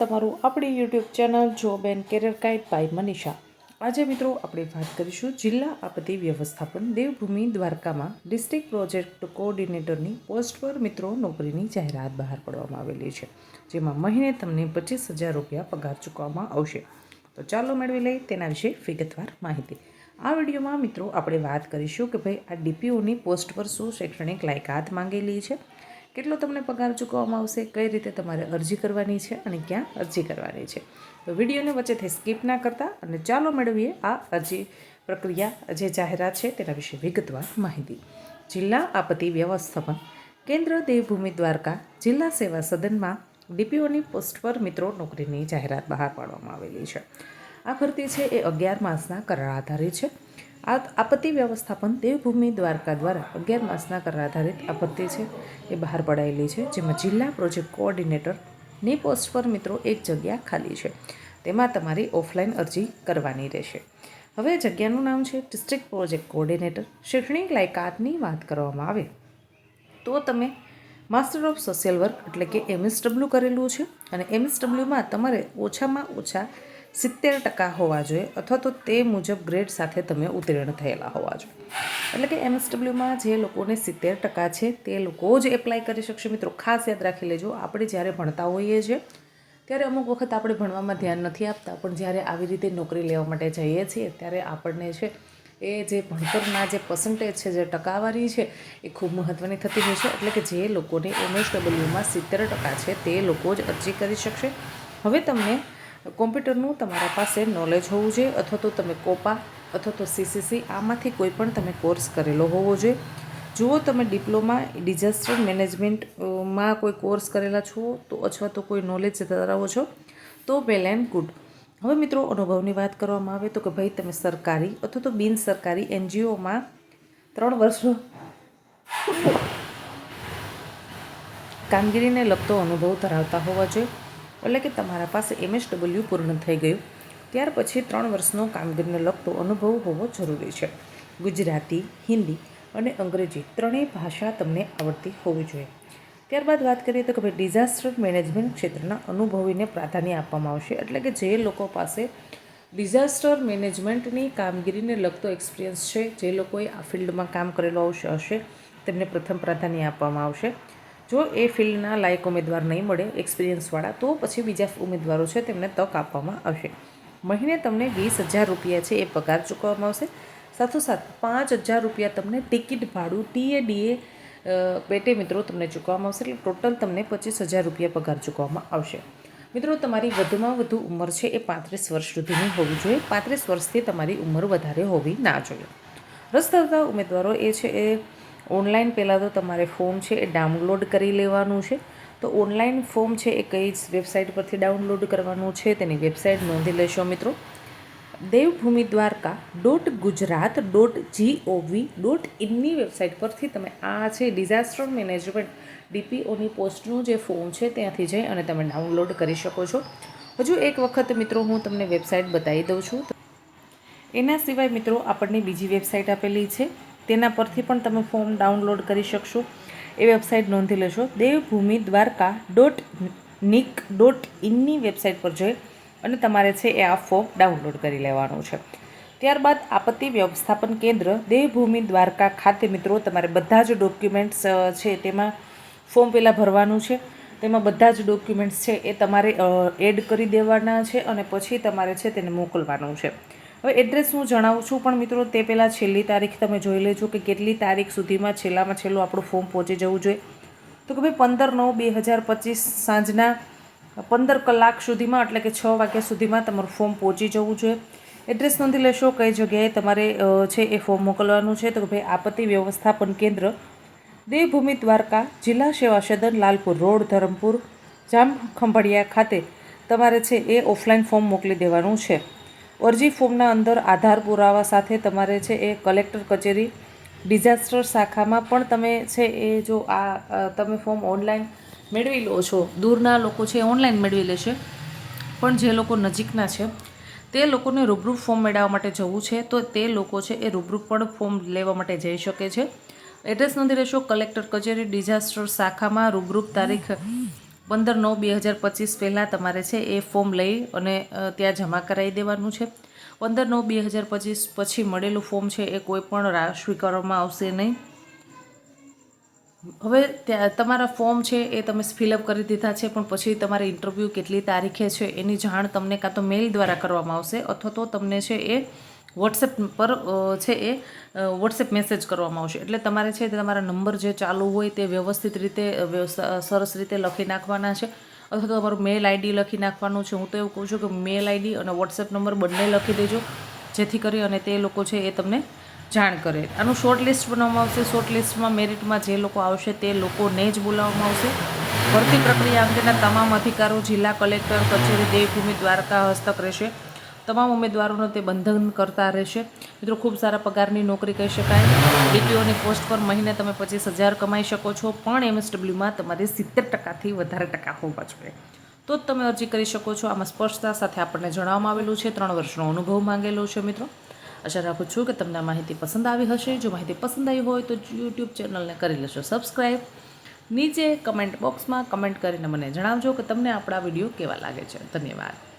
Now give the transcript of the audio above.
તમારું આપણી YouTube channel job and career guide by Manisha. આજે મિત્રો આપણે વાત કરીશું જિલ્લા આપત્તિ વ્યવસ્થાપન દેવભૂમિ દ્વારકામાં ડિસ્ટ્રિક્ટ પ્રોજેક્ટ કોઓર્ડિનેટરની પોસ્ટ પર મિત્રો નોકરીની જાહેરાત બહાર પાડવામાં આવેલી છે, જેમાં મહિને તમને પચીસ હજાર રૂપિયા પગાર ચૂકવવામાં આવશે. તો ચાલો મેળવી લઈએ તેના વિશે વિગતવાર માહિતી. આ વિડીયોમાં મિત્રો આપણે વાત કરીશું કે ભાઈ આ ડીપીઓની પોસ્ટ પર શું શૈક્ષણિક લાયકાત માંગેલી છે કેટલો તમને પગાર ચૂકવવામાં આવશે, કઈ રીતે તમારે અરજી કરવાની છે અને ક્યાં અરજી કરવાની છે. તો વિડીયોને વચ્ચેથી સ્કીપ ના કરતા અને ચાલો મેળવીએ આ અરજી પ્રક્રિયા જે જાહેરાત છે તેના વિશે વિગતવાર માહિતી. જિલ્લા આપત્તિ વ્યવસ્થાપન કેન્દ્ર દેવભૂમિ દ્વારકા જિલ્લા સેવા સદનમાં ડીપીઓની પોસ્ટ પર મિત્રો નોકરીની જાહેરાત બહાર પાડવામાં આવેલી છે. આ ભરતી છે એ અગિયાર માસના કરાર આધારિત છે. આ આપત્તિ વ્યવસ્થાપન દેવભૂમિ દ્વારકા દ્વારા અગિયાર માસના કરાર આધારિત આપત્તિ છે. એ બહાર પડાયેલી છે, જેમાં જિલ્લા પ્રોજેક્ટ કોઓર્ડિનેટરની પોસ્ટ પર મિત્રો એક જગ્યા ખાલી છે. તેમાં તમારી ઓફલાઈન અરજી કરવાની રહેશે. હવે જગ્યાનું નામ છે ડિસ્ટ્રિક્ટ પ્રોજેક્ટ કોઓર્ડિનેટર. શૈક્ષણિક લાયકાતની વાત કરવામાં આવે તો તમે માસ્ટર ઓફ સોશિયલ વર્ક એટલે કે એમએસડબલ્યુ કરેલું છે અને એમએસડબલ્યુમાં તમારે ઓછામાં ઓછા સિત્તેર ટકા હોવા જોઈએ અથવા તો તે મુજબ ગ્રેડ સાથે તમે ઉત્તીર્ણ થયેલા હોવા જોઈએ. એટલે કે એમએસડબલ્યુમાં જે લોકોને સિત્તેર ટકા છે, તે લોકો જ એપ્લાય કરી શકશે. મિત્રો, ખાસ યાદ રાખી લેજો, આપણે જ્યારે ભણતા હોઈએ છીએ, ત્યારે અમુક વખત આપણે ભણવામાં ધ્યાન નથી આપતા. પણ જ્યારે આવી રીતે નોકરી લેવા માટે જઈએ છીએ, ત્યારે આપણને છે, એ જે ભણતરના જે પર્સન્ટેજ છે, જે ટકાવારી છે, એ ખૂબ મહત્ત્વની થતી હોય છે. એટલે કે જે લોકોને એમએસડબલ્યુમાં સિત્તેર ટકા છે, તે લોકો જ અરજી કરી શકશે. હવે તમને કોમ્પ્યુટરનું તમારા પાસે નોલેજ હોવું જોઈએ અથવા તો તમે કોપા અથવા તો સીસીસી આમાંથી કોઈ પણ તમે કોર્સ કરેલો હોવો જોઈએ. જુઓ તમે ડિપ્લોમા ડિઝાસ્ટર મેનેજમેન્ટમાં કોઈ કોર્સ કરેલા છો તો અથવા તો કોઈ નોલેજ ધરાવો છો, તો વેલ એન્ડ ગુડ હવે મિત્રો અનુભવની વાત કરવામાં આવે તો કે ભાઈ તમે સરકારી અથવા તો બિન સરકારી એનજીઓમાં ત્રણ વર્ષનો કામગીરીને લગતો અનુભવ ધરાવતા હોવા જોઈએ. એટલે કે તમારા પાસે એમએસડબલ્યુ પૂર્ણ થઈ ગયું. ત્યાર પછી ત્રણ વર્ષનો કામગીરીને લગતો અનુભવ હોવો જરૂરી છે. ગુજરાતી, હિન્દી અને અંગ્રેજી ત્રણેય ભાષા તમને આવડતી હોવી જોઈએ. ત્યારબાદ વાત કરીએ તો કે ભાઈ ડિઝાસ્ટર મેનેજમેન્ટ ક્ષેત્રના અનુભવીને પ્રાધાન્ય આપવામાં આવશે. એટલે કે જે લોકો પાસે ડિઝાસ્ટર મેનેજમેન્ટની કામગીરીને લગતો એક્સપિરિયન્સ છે, જે લોકોએ આ ફિલ્ડમાં કામ કરેલો હશે હશે, તેમને પ્રથમ પ્રાધાન્ય આપવામાં આવશે. જો એ ફિલ્ડના લાયક ઉમેદવાર નહીં મળે એક્સપિરિયન્સવાળા તો પછી બીજા ઉમેદવારો છે તેમને તક આપવામાં આવશે. મહિને તમને વીસ હજાર રૂપિયા છે એ પગાર ચૂકવવામાં આવશે. સાથોસાથ પાંચ હજાર રૂપિયા તમને ટિકિટ ભાડું ટીએ ડીએ પેટે મિત્રો તમને ચૂકવવામાં આવશે. એટલે ટોટલ તમને પચીસ હજાર રૂપિયા પગાર ચૂકવવામાં આવશે. મિત્રો, તમારી વધુમાં વધુ ઉંમર છે એ પાંત્રીસ વર્ષ સુધીની હોવી જોઈએ. પાંત્રીસ વર્ષથી તમારી ઉંમર વધારે હોવી ના જોઈએ. રસ ધરાવતા ઉમેદવારો એ છે એ ઓનલાઈન પહેલાં તો તમારે ફોર્મ છે એ ડાઉનલોડ કરી લેવાનું છે. તો ઓનલાઈન ફોર્મ છે એ કઈ વેબસાઇટ પરથી ડાઉનલોડ કરવાનું છે તેની વેબસાઇટ નોંધી લેશો મિત્રો. Devbhumi Dwarka dot Gujarat dot G O V website પરથી તમે આ છે ડિઝાસ્ટર મેનેજમેન્ટ ડીપીઓની પોસ્ટનું જે ફોર્મ છે ત્યાંથી જઈ અને તમે ડાઉનલોડ કરી શકો છો. હજુ એક વખત મિત્રો હું તમને વેબસાઇટ બતાવી દઉં છું. એના સિવાય મિત્રો આપણને બીજી વેબસાઇટ આપેલી છે તેના પરથી પણ તમે ફોર્મ ડાઉનલોડ કરી શકશો. એ વેબસાઇટ નોંધી લેશો Devbhumi Dwarka dot NIC dot ઇનની website પર જઈ અને તમારે છે એ આ ફોર્મ ડાઉનલોડ કરી લેવાનું છે. ત્યારબાદ આપત્તિ વ્યવસ્થાપન કેન્દ્ર, દેવભૂમિ દ્વારકા ખાતે મિત્રો તમારે બધા જ ડોક્યુમેન્ટ્સ છે તેમાં ફોર્મ પહેલાં ભરવાનું છે. તેમાં બધા જ ડોક્યુમેન્ટ્સ છે એ તમારે એડ કરી દેવાના છે અને પછી તમારે છે તેને મોકલવાનું છે. હવે એડ્રેસ હું જણાવું છું, પણ મિત્રો તે પહેલાં છેલ્લી તારીખ તમે જોઈ લેજો કે કેટલી તારીખ સુધીમાં છેલ્લામાં છેલ્લું આપણું ફોર્મ પહોંચી જવું જોઈએ. તો કે ભાઈ પંદર નવ બે હજાર પચીસ સાંજના પંદર કલાક સુધીમાં એટલે કે છ વાગ્યા સુધીમાં તમારું ફોર્મ પહોંચી જવું જોઈએ. એડ્રેસ નોંધી લેશો, કઈ જગ્યાએ તમારે છે એ ફોર્મ મોકલવાનું છે. તો કે ભાઈ આપત્તિ વ્યવસ્થાપન કેન્દ્ર, દેવભૂમિ દ્વારકા, જિલ્લા સેવા સદન, લાલપુર રોડ, ધરમપુર જામ ખંભાળિયા ખાતે તમારે છે એ ઓફલાઈન ફોર્મ મોકલી દેવાનું છે. અરજી ફોર્મના અંદર આધાર પુરાવા સાથે તમારે છે એ કલેક્ટર કચેરી, ડિઝાસ્ટર શાખામાં પણ તમે છે એ જો આ તમે ફોર્મ ઓનલાઈન મેળવી લો છો, દૂરના લોકો છે ઓનલાઈન મેળવી લેશે પણ જે લોકો નજીકના છે, તે લોકોને રૂબરૂ ફોર્મ મેળવવા માટે જવું છે, તો તે લોકો છે એ રૂબરૂ પણ ફોર્મ લેવા માટે જઈ શકે છે. એડ્રેસ નોંધી રહેશો, કલેક્ટર કચેરી, ડિઝાસ્ટર શાખામાં રૂબરૂપ તારીખ પંદર નવ બે હજાર પચીસ પહેલાં તમારે છે એ ફોર્મ લઈ અને ત્યાં જમા કરાવી દેવાનું છે. પંદર નવ બે હજાર પચીસ પછી મળેલું ફોર્મ છે એ કોઈ પણ સ્વીકારવામાં આવશે નહીં. હવે ત્યાં, તમારા ફોર્મ છે એ તમે ફિલઅપ કરી દીધા છે, પણ પછી તમારે ઇન્ટરવ્યૂ કેટલી તારીખે છે એની જાણ તમને કાં તો મેઇલ દ્વારા કરવામાં આવશે, અથવા તો તમને છે એ વોટ્સએપ પર છે એ વોટ્સએપ મેસેજ કરવામાં આવશે. એટલે તમારે છે તે તમારા નંબર જે ચાલુ હોય તે વ્યવસ્થિત રીતે સરસ રીતે લખી નાખવાના છે. અથવા તો તમારું મેલ આઈડી લખી નાખવાનું છે. હું તો એવું કહું છું કે મેલ આઈડી અને વોટ્સએપ નંબર બંને લખી દેજો, જેથી કરી અને તે લોકો છે એ તમને જાણ કરે. આનું શોર્ટ લિસ્ટ બનાવવામાં આવશે. શોર્ટ લિસ્ટમાં મેરિટમાં જે લોકો આવશે તે લોકોને જ બોલાવવામાં આવશે. ભરતી પ્રક્રિયા અંગેના તમામ અધિકારો જિલ્લા કલેક્ટર, કચેરી, દેવભૂમિ, દ્વારકા, હસ્તક રહેશે. તમામ ઉમેદવારોનો તે બંધન કરતા રહેશે. મિત્રો, ખૂબ સારા પગારની નોકરી કહી શકાય. ડીપીઓની પોસ્ટ પર મહિને તમે પચીસ હજાર કમાઈ શકો છો, પણ એમએસડબલ્યુમાં તમારે સિત્તેર ટકાથી વધારે ટકા હોવા જોઈએ. તો જ તમે અરજી કરી શકો છો. આમાં સ્પષ્ટતા સાથે આપણને જણાવવામાં આવેલું છે. ત્રણ વર્ષનો અનુભવ માંગેલો છે, મિત્રો. આશા રાખું છું કે તમને માહિતી પસંદ આવી હશે. જો માહિતી પસંદ આવી હોય તો યુટ્યુબ ચેનલને કરી લેશો સબસ્ક્રાઈબ નીચે કમેન્ટ બોક્સમાં કમેન્ટ કરીને મને જણાવજો કે તમને આપણા વીડિયો કેવા લાગે છે. ધન્યવાદ.